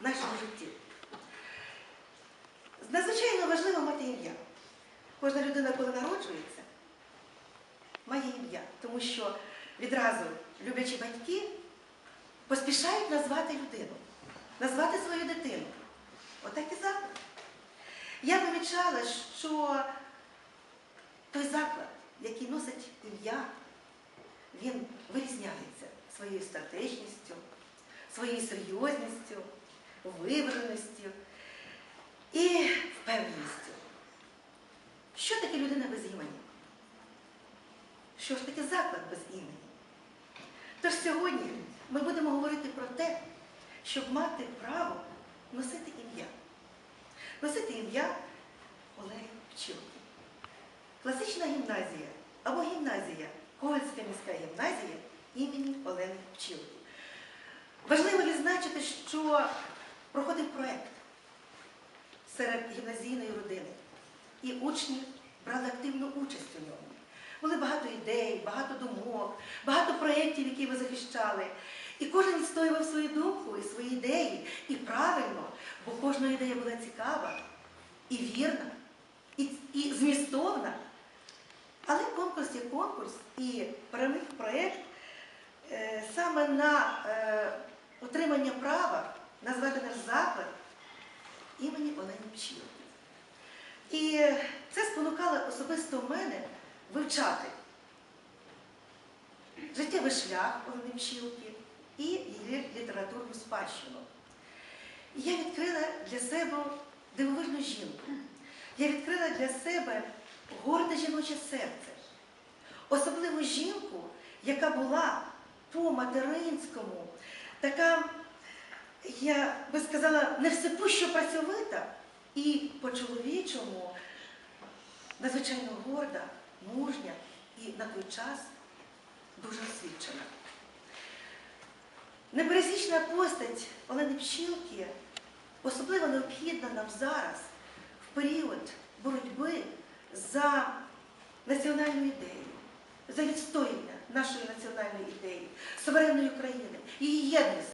нашому житті. Надзвичайно важливо мати ім'я. Кожна людина, коли народжується, має ім'я, тому що відразу люблячі батьки поспішають назвати людину, назвати свою дитину. Отак і заклад. Я помічала, що той заклад, який носить ім'я, він вирізняється своєю стратегічністю, своєю серйозністю, виваженістю і впевненістю. Що таке людина без імені? Що ж таке заклад без імені? Тож сьогодні ми будемо говорити про те, щоб мати право носити ім'я. Носити ім'я Олег Пчілки. Класична гімназія або гімназія, Ковальська міська гімназія імені Олени Пчілки. Важливо відзначити, що проходив проєкт серед гімназійної родини. І учні брали активну участь у ньому. Були багато ідей, багато думок, багато проєктів, які ви захищали. І кожен відстоював свою думку і свої ідеї. І правильно, бо кожна ідея була цікава і вірна, і, і змістовна. Але конкурс є конкурс, і переміг проєкт е, саме на е, отримання права назвати наш заклад імені Олені Пчілки. І це спонукало особисто мене вивчати життєвий шлях Олени Пчілки і її літературну спадщину. І я відкрила для себе дивовижну жінку. Я відкрила для себе горде жіноче серце. Особливу жінку, яка була по-материнському, така, я би сказала, не невсипущо працьовита і по-чоловічому надзвичайно горда, мужня і на той час дуже освічена. Непересічна постать Олени Пчілки особливо необхідна нам зараз в період боротьби за національну ідею, за відстояння нашої національної ідеї, суверенної України, її єдність.